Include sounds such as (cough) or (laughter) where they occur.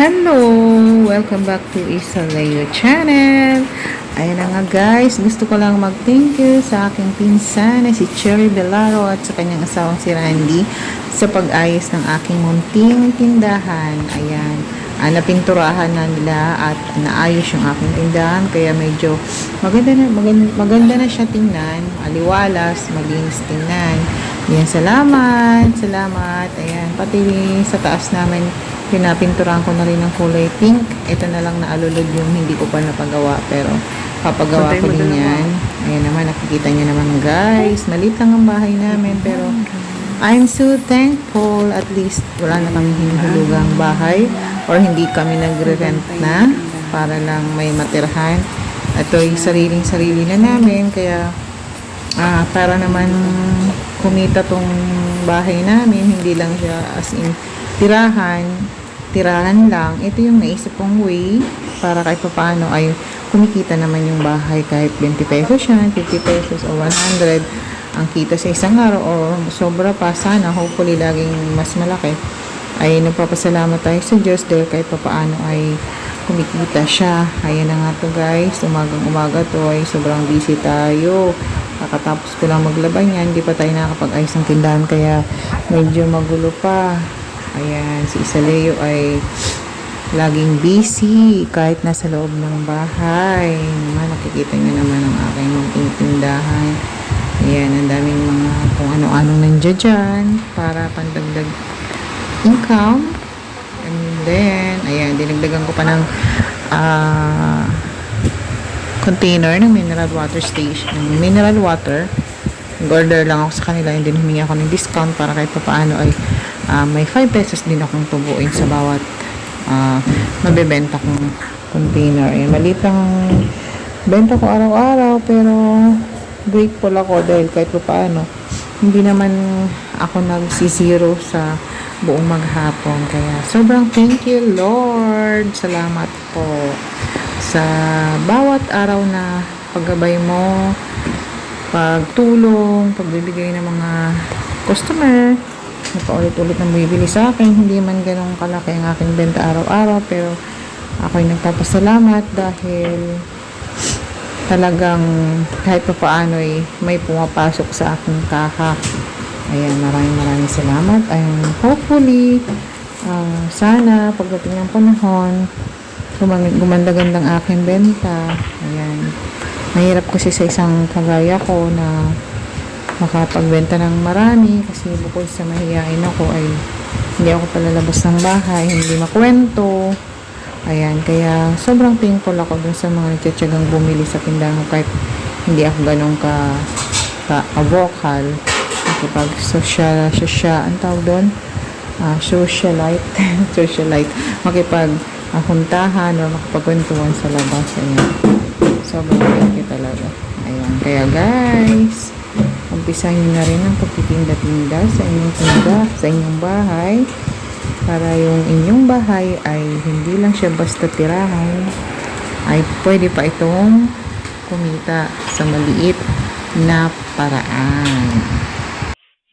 Hello! Welcome back to Isaleo Channel. Ayan na nga guys, gusto ko lang mag-thank you sa aking pinsan na si Cherry Belaro at sa kanyang asawang si Randy sa pag-ayos ng aking munting tindahan. Ayan, ah, napinturahan na nila at naayos yung aking tindahan kaya medyo maganda na, maganda, maganda na siya tingnan, aliwalas, malinis tingnan. Ayan, salamat, salamat. Ayan, pati sa taas namin pinapinturahan ko na rin ng kulay pink. Ito na lang naalulod yung hindi ko pa napagawa pero papagawa ko din yan. Ayan naman, nakikita nyo naman guys. Maliit lang ang bahay namin pero I'm so thankful at least wala na kami hinuhulugang bahay or hindi kami nagre-rent na para lang may matirhan. Ito yung sariling-sarili na namin kaya ah, para naman kumita tong bahay namin, hindi lang siya as in tirahan, tirahan lang. Ito yung naisip kong way para kahit paano ay kumikita naman yung bahay kahit 20 pesos siya, 50 pesos o 100 ang kita sa isang araw o sobra pa sana hopefully laging mas malaki ay nagpapasalamat tayo sa Diyos dahil kahit papaano ay kumikita siya. Ayan na nga to guys, umagang umaga to ay sobrang busy tayo. Kakatapos ko lang maglaban yan, hindi pa tayo nakakapag-ayos ng tindahan kaya medyo magulo pa. Ayan, si Isaleo ay laging busy kahit nasa loob ng bahay. Naman, nakikita niyo naman ang aking munting tindahan. Ayan, ang daming mga kung ano-anong nandiyan dyan para pandagdag income. And then, ayan, dinagdagan ko pa ng ah, container ng mineral water station, ng mineral water. Nag-order lang ako sa kanila and then humingi ako ng discount para kahit pa paano ay ah, may 5 pesos din akong tubuin sa bawat ah, mabebenta kong container. Ayan, maliit lang ang benta ko araw-araw pero grateful ako dahil kahit pa paano hindi naman ako nagsisiro sa buong maghapon. Kaya sobrang thank you Lord. Salamat po sa bawat araw na paggabay mo, pagtulong, pagbibigay ng mga customer na paulit-ulit na bumibili sa akin. Hindi man ganun kalaki ang aking benta araw-araw pero ako'y nagpapasalamat dahil talagang kahit pa paano ay may pumapasok sa aking kaha. Ayan, maraming maraming salamat. And hopefully, ah, sana pagdating ng panahon, gumanda-gandang aking benta. Ayan. Mahirap kasi sa isang kagaya ko na makapagbenta ng marami kasi bukod sa mahihain ako ay hindi ako palalabas ng bahay, hindi makwento. Ayan, kaya sobrang thankful ako dun sa mga nagtsatsagang bumili sa tindahan kahit hindi ako ganun ka ka, ka vocal kapag social social ang tawag doon? Ah, socialite (laughs) socialite makipag ah, huntahan o makipagkwentuhan sa labas ayan. Sobrang thank talaga. Ayan kaya guys umpisahin nyo na rin ang pagtitinda-tinda sa inyong tinda sa inyong bahay para yung inyong bahay ay hindi lang siya basta tirahan ay pwede pa itong kumita sa maliit na paraan